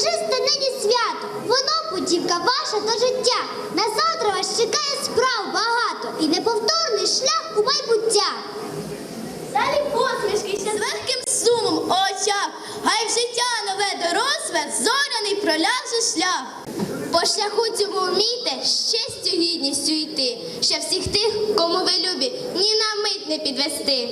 і рочисте нині свято. Воно путівка ваша до життя. На завтра вас чекає справ багато і неповторний шлях у майбуття. Далі посмішки ще з легким сумом очах. Хай в життя нове доросле, зоряний проляже шлях. По шляху цьому вмійте з честю гідністю йти, щоб всіх тих, кому ви любі, ні на мить не підвести.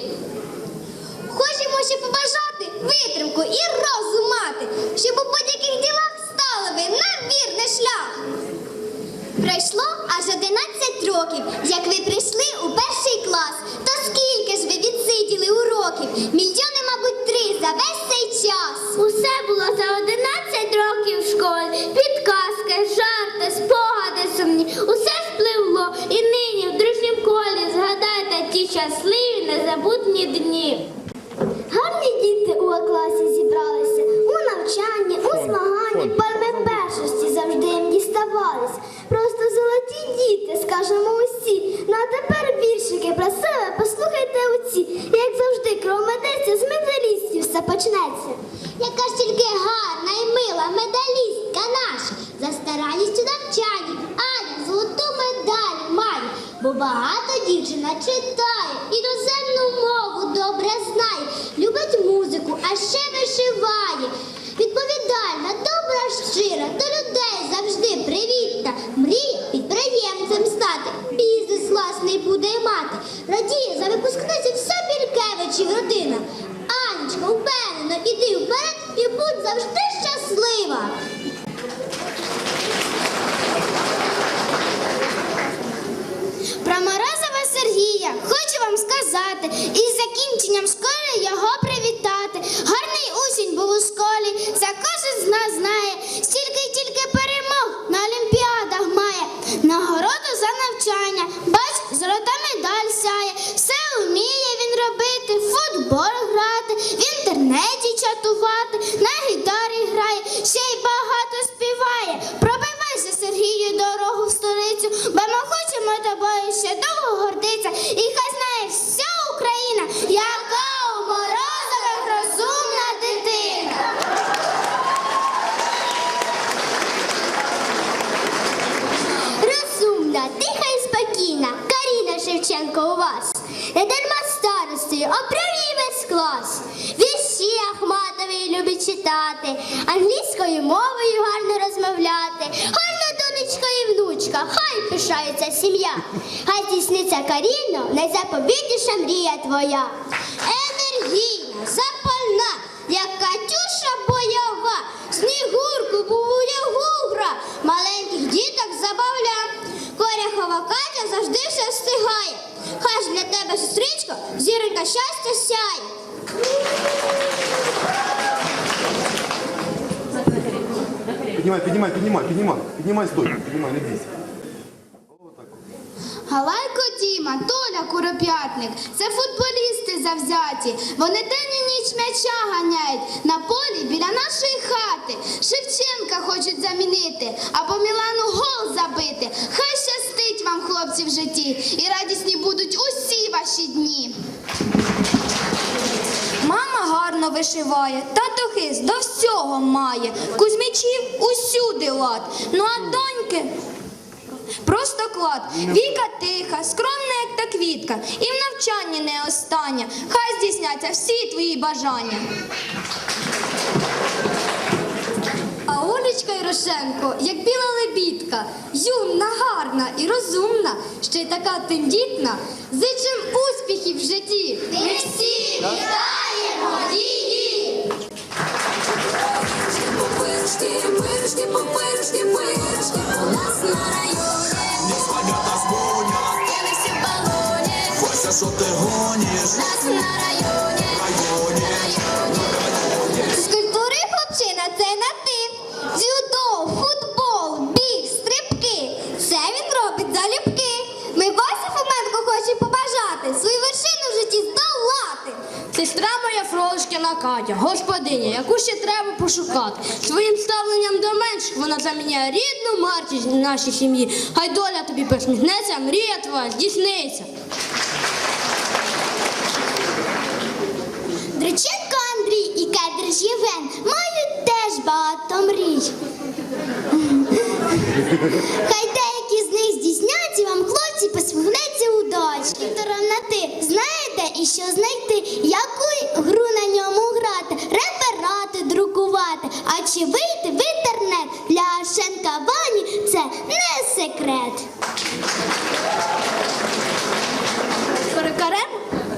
Хочемо ще побажати витримку і розум мати, щоб у будь-яких ділах стали ви на вірний шлях. Пройшло аж 11 років, як ви прийшли у перший клас. То скільки ж ви відсиділи уроків? Мільйони, мабуть, три за весь цей час. Усе було за 11 років в школі. Підказки, жарти, спогади сумні. Усе спливло. І нині в дружнім колі згадайте ті щасливі незабутні дні. Завжди, кров медеться, з медалістів все почнеться. Яка ж тільки гарна і мила медалістка наша, за старанністю навчання, Аня золоту медаль має, бо багато дівчина читає, іноземну мову добре знає, любить музику, а ще вишиває. Відповідальна, добра, клас. Вірші Ахматові любить читати, англійською мовою гарно розмовляти. Гарна донечка і внучка, хай пишається сім'я. Хай здійсниться Каріно, найзаповітніша мрія твоя. Хай ж для тебе, сестричко, зіронька щастя сяє. Поднимай, поднимай, поднимай, поднимай. Поднимай стойку, поднимай, не бейся. Галайко Діма, Толя Куроп'ятник це футболісти завзяті. Вони день і ніч м'яча ганяють на полі біля нашої хати. Шевченка хочуть замінити, або Мілану гол забити. Хай щастить вам, хлопці, в житті, і радісні будуть усі ваші дні. Мама гарно вишиває, тато хист до всього має. Кузьмічів усюди лад. Ну а доньки просто клад. Віка тиха, скромна, як та квітка, і в навчанні не остання. Хай здійсняться всі твої бажання. А Олечка Ярошенко, як біла лебідка, юна, гарна і розумна, ще й така тендітна, зичим успіхів в житті. Ми всі вітаємо її! Пупырышки, пырышки, пупырышки, пырышки У нас на районе Катя, господиня, яку ще треба пошукати. Своїм ставленням до менш вона заміняє рідну матір нашій сім'ї. Хай доля тобі посміхнеться, мрія твоя здійсниться. Дриченко Андрій і кедр Євен мають теж багато мрій. Хай деякі з них здійсняться, вам хлопці посміхнеться у дочки. Торона ти знаєте і що знайти, яку гру на ньому грати? Реферати друкувати. А чи вийти в інтернет для Шенка Вані це не секрет. Перукарем?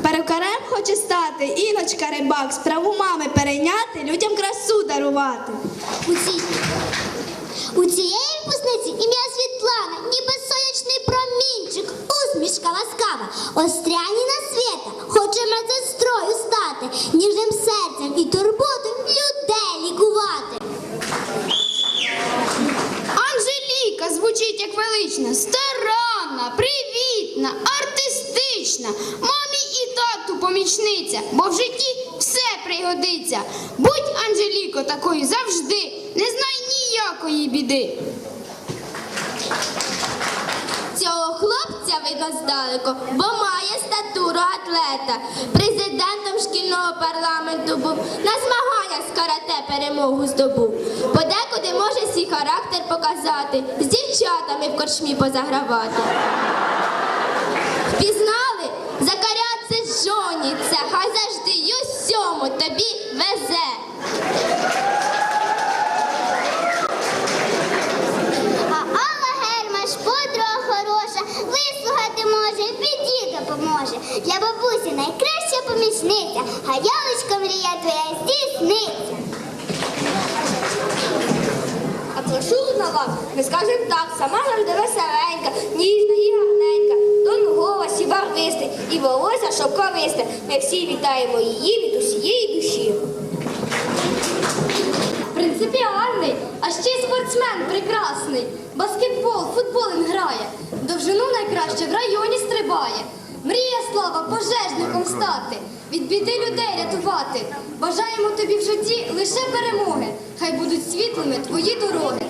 Перукарем хоче стати, іночка рибак, справу мами перейняти, людям красу дарувати. У цій у цієї випускниці ім'я Світлана, ніби сонячний промінчик, усмішка ласкава, остряніна свята, хоче стати, ніжним серцем і турботою людей лікувати. Анжеліка звучить як велична, старанна, привітна, артистична, мамі і тату помічниця, бо в житті все пригодиться. Будь Анжеліко такою завжди, не знай ніякої біди. Цього хлопця видно здалеку, бо має статуру атлета. Президентом шкільного парламенту був, на змаганнях з карате перемогу здобув. Подекуди може свій характер показати, з дівчатами в корчмі позагравати. Впізнали? Закаря це жоні, це хай завжди й усьому тобі везе. Допоможе. Для бабусі найкраща помічниця, а ялочка мрія твоя здійсниться. А прошу на вас, ми скажемо так, сама завжди веселенька, ніжна і гарненька, тон голос і барвистий, і волосся шовковисте. Ми всі вітаємо її від усієї душі. Принципіальний, а ще й спортсмен прекрасний. Баскетбол, футбол він грає. Довжину найкраще в районі стрибає. Слава пожежником стати, від біди людей рятувати. Бажаємо тобі в житті лише перемоги. Хай будуть світлими твої дороги.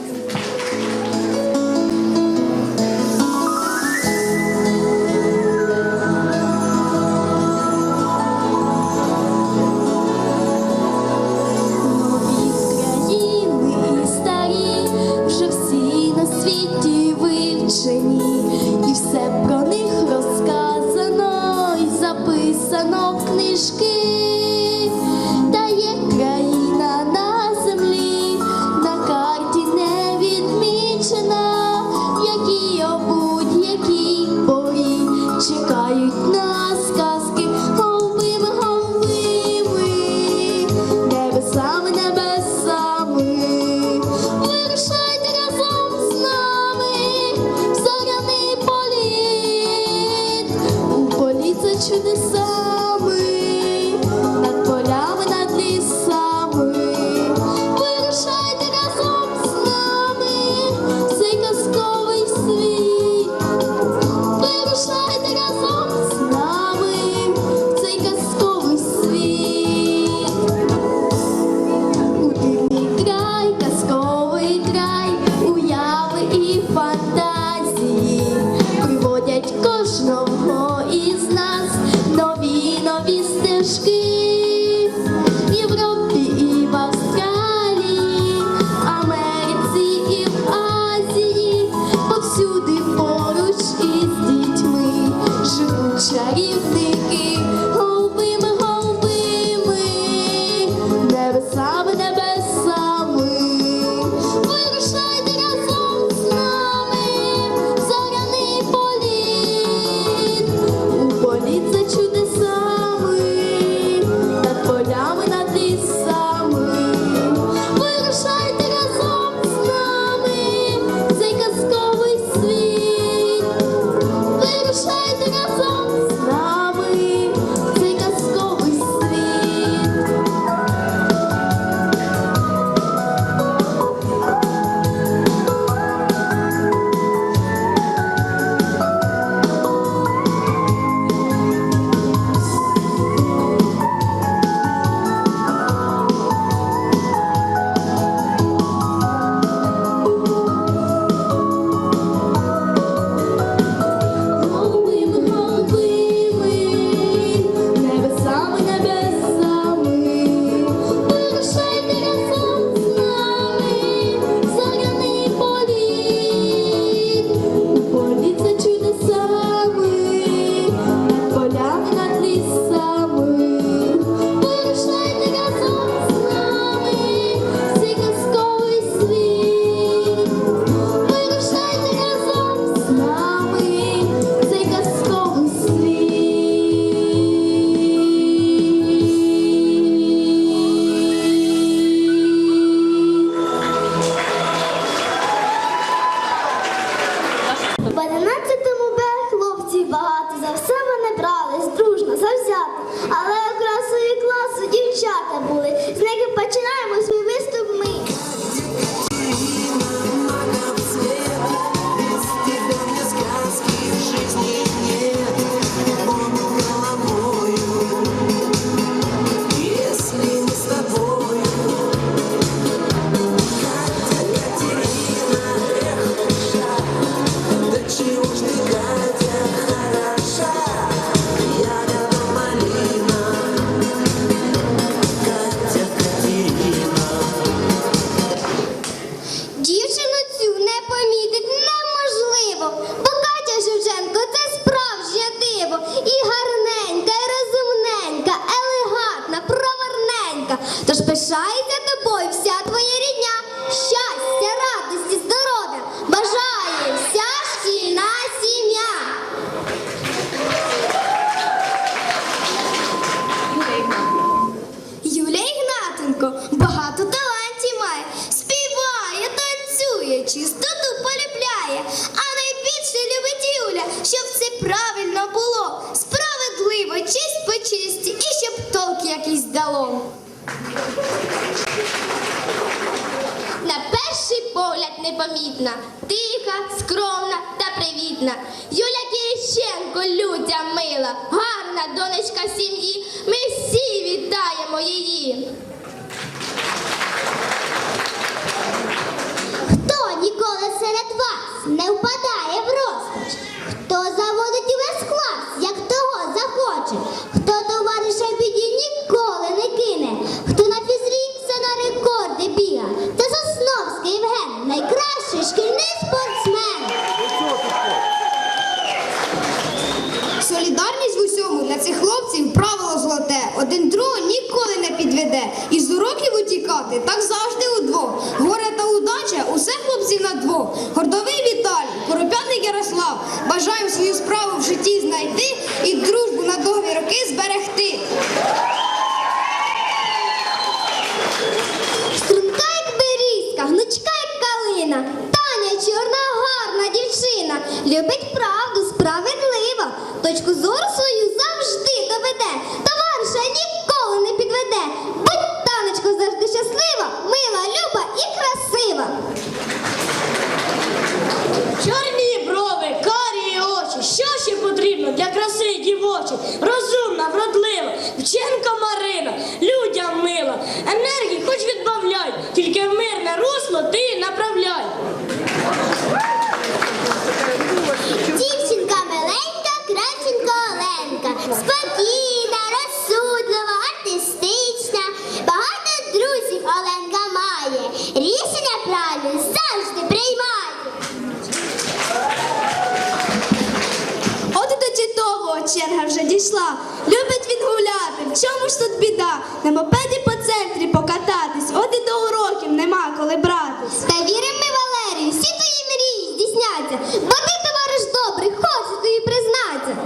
Непомітна, тиха, скромна та привітна. Юля Кириченко, людя мила, гарна донечка сім'ї. Ми всі вітаємо її. Хто ніколи серед вас не впадає в розпач? Хто заводить увесь клас, як того захоче? Хто товариша в біді ніколи не кине? Хто на фізрі все на рекорди біга? Це Сосновський Євген, найкращий шкільний спортсмен. Солідарність в усьому для цих хлопців правило золоте. Один другого ніколи не підведе. Із уроків утікати так завжди удвох. Горе та удача усе хлопців на двох. Гордовий черга вже дійшла. Любить він гуляти. В чому ж тут біда? На мопеді по центрі покататись. От і до уроків нема коли братись. Та віримо ми, Валерію, всі твої мрії здійсняться. Бо ти, товариш добрий, хочеш тобі признатися.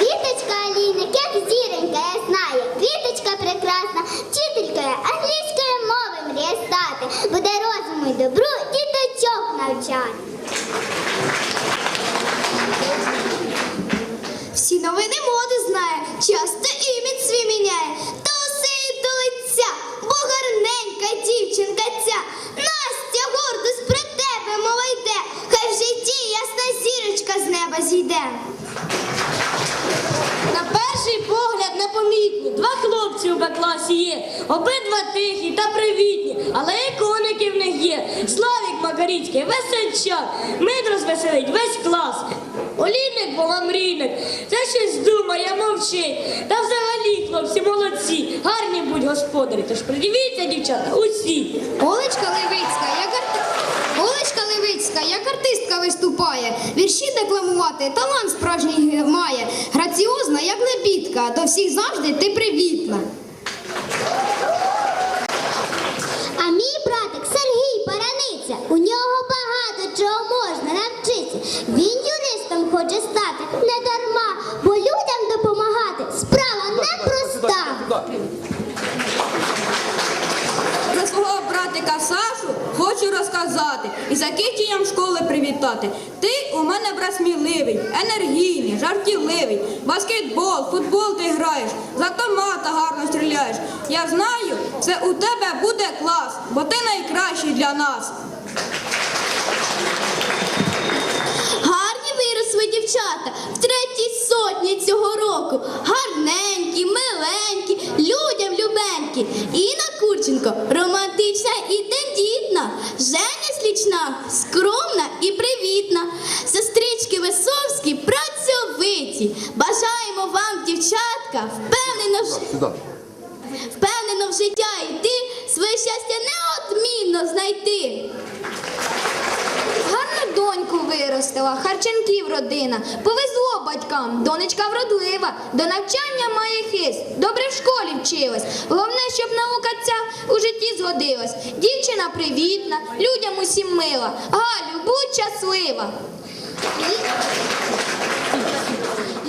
Віточка Аліна, як зіронька, я знаю. Віточка прекрасна, вчителькою англійської мови мріє стати. Буде розуму й добру діточок навчати. Всі новини моди знає, часто імідь свій міняє. То усе і до лиця, бо гарненька дівчинка ця. Настя гордость про тебе мова йде. Хай в житті ясна зірочка з неба зійде. На перший погляд непомітні. Два хлопці у Б-класі є. Обидва тихі та привітні, але і коники в них є. Славік Макаріцький, весельчак, мидро звеселить весь клас. Олійник мрійник, це щось думає, мовчить. Та взагалі, хлопці, молодці, гарні будь господарі. Тож придивіться, дівчата, усі. Олечка Левицька, як арти... Як артистка виступає, вірші декламувати, талант справжній має. Граціозна, як лебідка, до всіх завжди ти привітна. А мій братик Сергій Параниця, у нього багато чого можна навчитися. Він юристом хоче стати не дарма, бо людям допомагати справа непроста. Про свого братика Сашу хочу розказати і за китієм школи привітати. Ти у мене брат сміливий, енергійний, жартівливий. Баскетбол, футбол ти граєш, з автомата гарно стріляєш. Я знаю, це у тебе буде клас, бо ти найкращий для нас. Гарні виросли дівчата в третій сотні цього року. Гарненькі, миленькі, людям любенькі. Інна Курченко романтична і тендітна. Женя Слічна скромна і привітна. Сестрички Весовські працьовиті. Бажаємо вам, дівчатка, впевнено, в- впевнено в життя йти, своє щастя неодмінно знайти. Доньку виростила, харченків родина. Повезло батькам, донечка вродлива, до навчання має хист, добре в школі вчилась. Головне, щоб наука ця у житті згодилась. Дівчина привітна, людям усім мила. Галю, будь щаслива.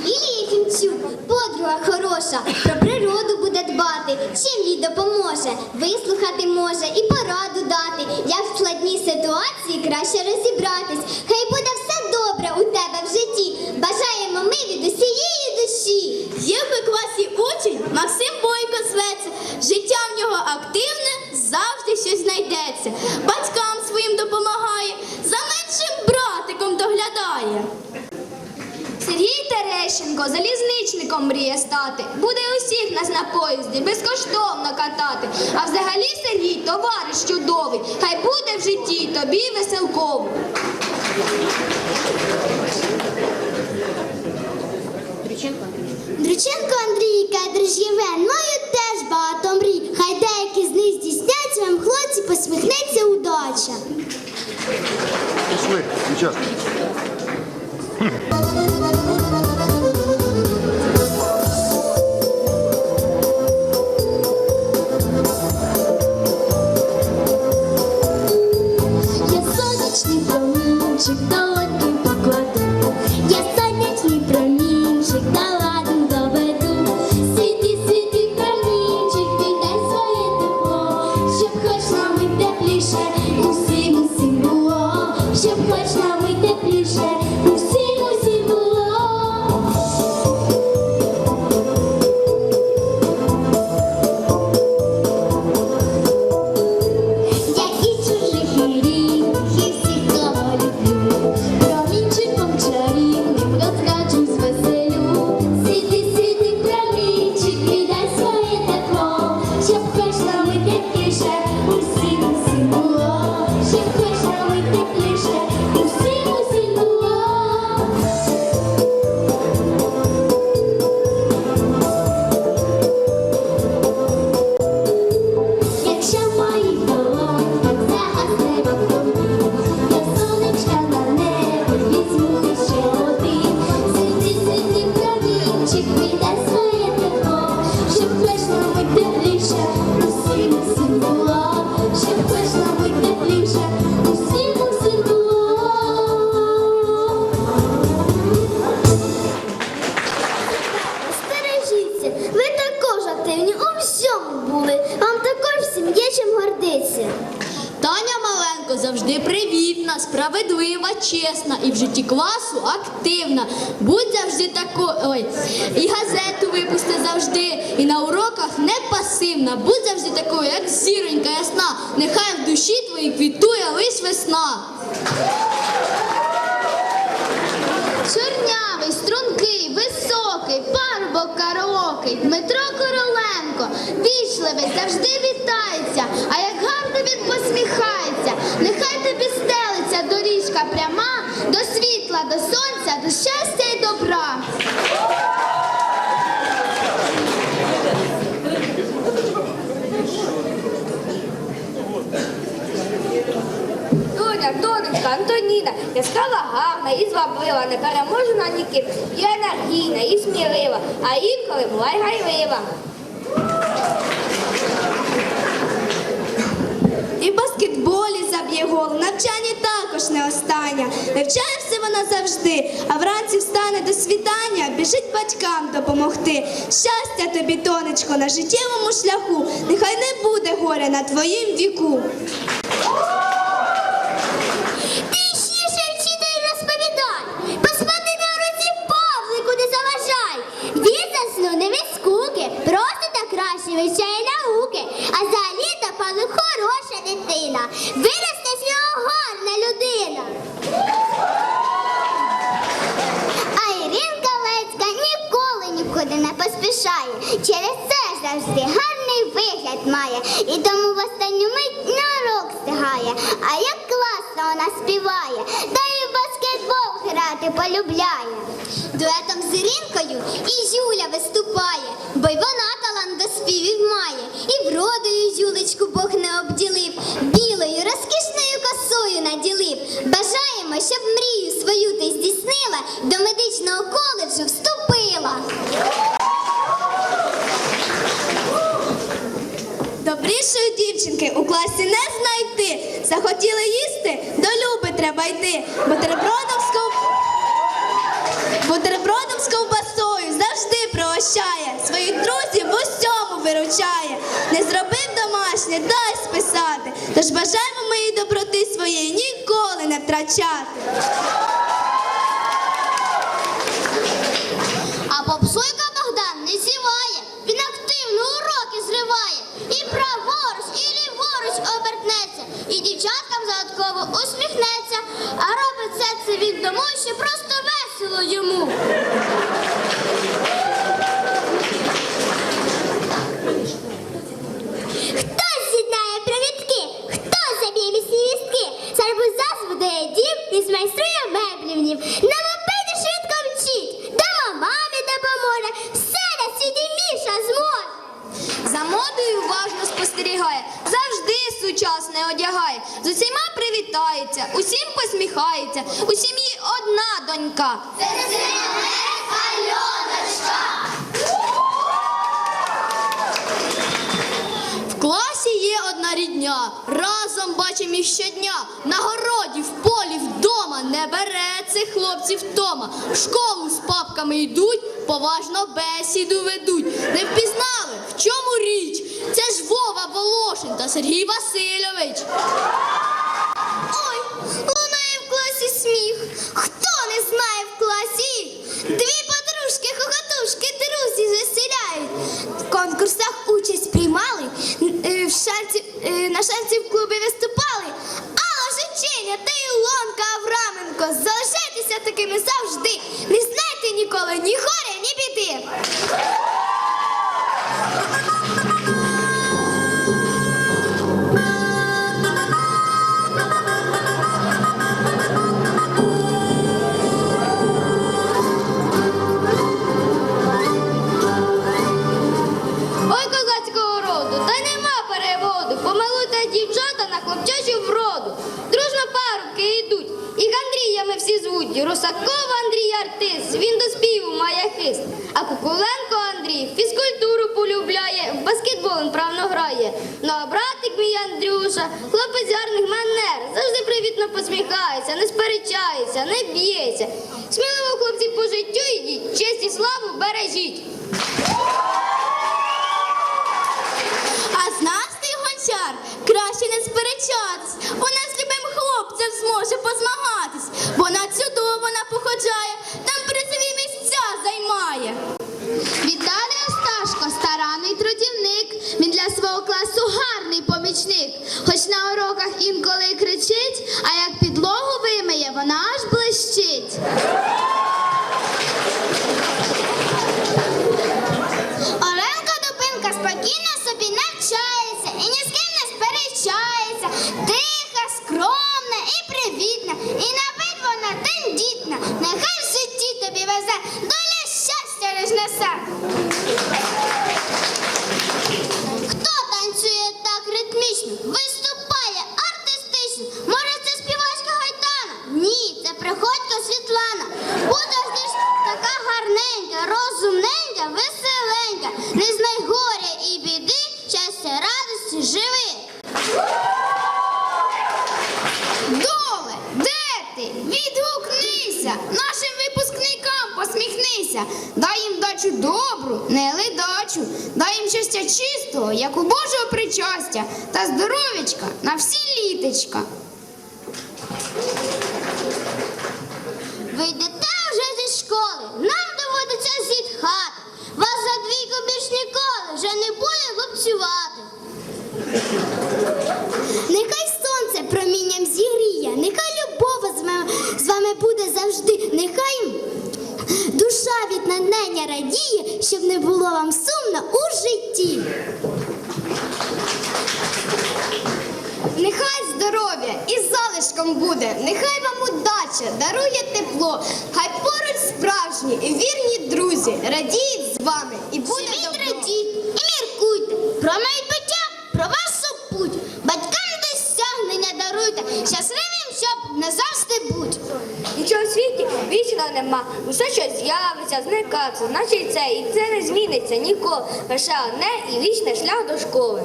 Лілія Фімчук, подруга хороша, про природу буде дбати, чим їй допоможе, вислухати може і пораду дати, як в складній ситуації краще розібратись. Хай буде все добре у тебе в житті. Бажаємо ми від усієї душі. Є в класі учень Максим Бойко зветься. Життя в нього активне, завжди щось знайдеться. Батькам своїм допомагає, за меншим братиком доглядає. Сергій Терещенко залізничником мріє стати. Буде усіх нас на поїзді безкоштовно катати. А взагалі Сергій товариш чудовий. Хай буде в житті тобі веселковий. Друченко Андрій каже, живе, маю теж багато мрій. Хай деякі з них здійсняться, вам хлопці посміхнеться удача. Пішли, сейчас. ハハハハ! Маленко завжди привітна, справедлива, чесна і в житті класу активна. Будь завжди тако, ой, і газету випусти завжди, і на уроках не пасивна. Будь завжди такою, як зіронька ясна. Нехай в душі твоїй квітує лиш весна. Чорнявий, стрункий, високий, парубок караокий, Дмитро Короленко, вічливий, завжди вітається, а як гарно він посміхається, нехай тобі стелиться доріжка пряма, до світла, до сонця, до щастя й добра. Доня, донечка, Антоніна, яскрава гарна і зваблива, непереможена ніким, і енергійна, і смілива, а інколи була й гайлива. І в баскетболі заб'є гол, в навчанні також не остання. Навчається вона завжди, а вранці встане до світання, біжить батькам допомогти. Щастя тобі, тонечко, на життєвому шляху, нехай не буде горя на твоїм віку. Завжди гарний вигляд має. І тому в останню мить на рок стигає. А як класно вона співає, та в баскетбол грати полюбляє. Дуетом з Іринкою і Юля виступає, бо й вона талант до співів має. І вродою Юлечку Бог не обділив, Захотіли їсти, до люби треба йти. Бутербродом з ков... Бутербродом з ковбасою завжди пригощає. Своїх друзів в усьому виручає. Не зробив домашнє, дай списати. Тож бажаємо моїй доброти своєї ніколи не втрачати. А попсуйка Богдан не зіває, може просто весело йому. Хто з'єднає провідки? Хто заб'є міцні вістки? Сарбуза збудує дім і змайструє меблівнів. На мопеді швидко мчить, дома мамі допоможе. Все на світі Міша зможе. За модою уважно спостерігає, завжди сучасне одягає. З усіма привітається, усім посміхається. У сім'ї одна донька. В класі є одна рідня, разом бачимо їх щодня. На городі, в полі, вдома не бере цих хлопців втома. В школу з йдуть, поважно бесіду ведуть. Не впізнали, в чому річ? Це ж Вова Волошин та Сергій Васильович. Ну а братик мій Андрюша, хлопець гарних манер, завжди привітно посміхається, не сперечається, не б'ється. Сміливо хлопці по життю йдіть, честь і славу бережіть. А з нас ти гончар, краще не сперечатись. У нас любим хлопцем зможе позмагатись, бо на цю вона походжає, там призові місця займає. Віталій Осташко, старанний трудівник. Для свого класу гарний помічник. Хоч на уроках інколи кричить, а як підлогу вимиє, вона аж блищить. Оленка Дубинка спокійно собі навчається і ні з ким не сперечається. Тиха, скромна і привітна, і на вид вона тендітна. Нехай в житті тобі везе, доля щастя лиш несе. Хто танцює так ритмічно, виступає артистично? Може, це співачка Гайтана? Ні, це приходько Світлана. Будеш ж така гарненька, розумненька, веселенька. Не знай горя і біди, щастя, радості, живи. Доле, де ти? Відгукнися, нашим випускникам посміхнися. Дай їм дачу добру, не ледачу. Дай їм щастя чистого, як у Божого причастя, та здоров'ячка на літочка. Ви йдете вже зі школи, нам доводиться зітхати. Вас за двійку більш ніколи вже не буде лупцювати. Нехай сонце промінням зігріє, нехай любов з вами, буде завжди, нехай душа від натхнення радіє, щоб не було вам сумно у житті. Нехай здоров'я і залишком буде, нехай вам удача дарує тепло, хай поруч справжні і вірні друзі радіють з вами і буде Живіть, добро. радіть і міркуйте про майбуття, про вашу путь. Батькам досягнення даруйте, щасливим, щоб назавжди будь. Нічого в світі вічно нема. Усе що з'явиться, зникаться, наче й це, і це не зміниться ніколи. Лише одне і вічний шлях до школи.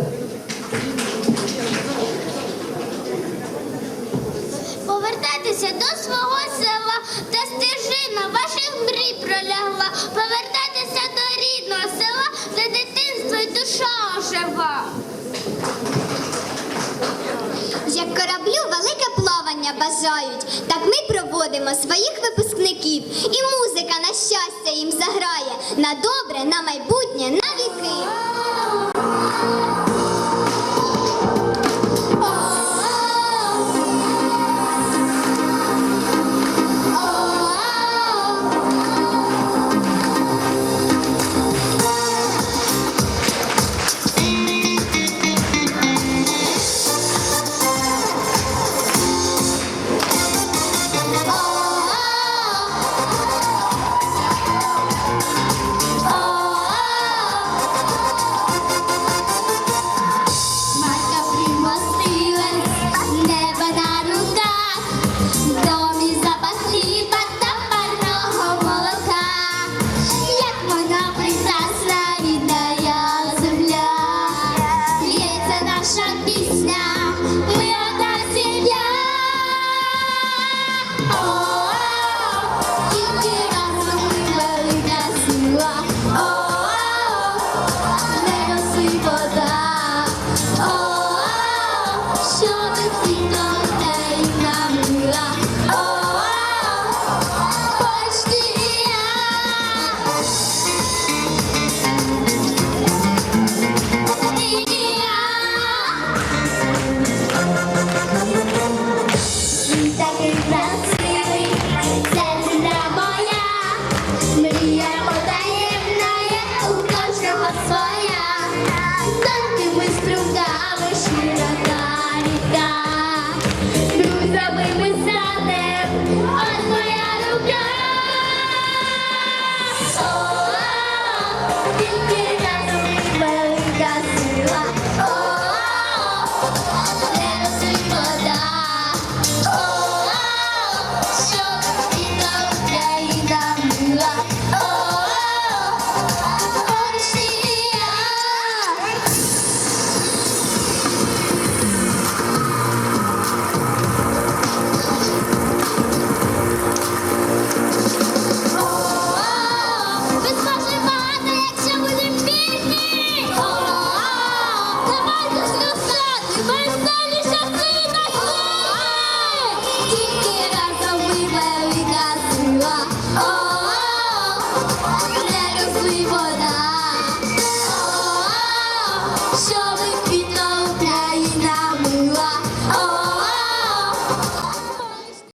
Повертайтеся до свого села, та стежина ваших мрій пролягла. Повертайтеся до рідного села, де дитинство й душа ожива. Як кораблю велике плавання бажають, так ми проводимо своїх випускників, і музика на щастя їм заграє на добре, на майбутнє, на віки.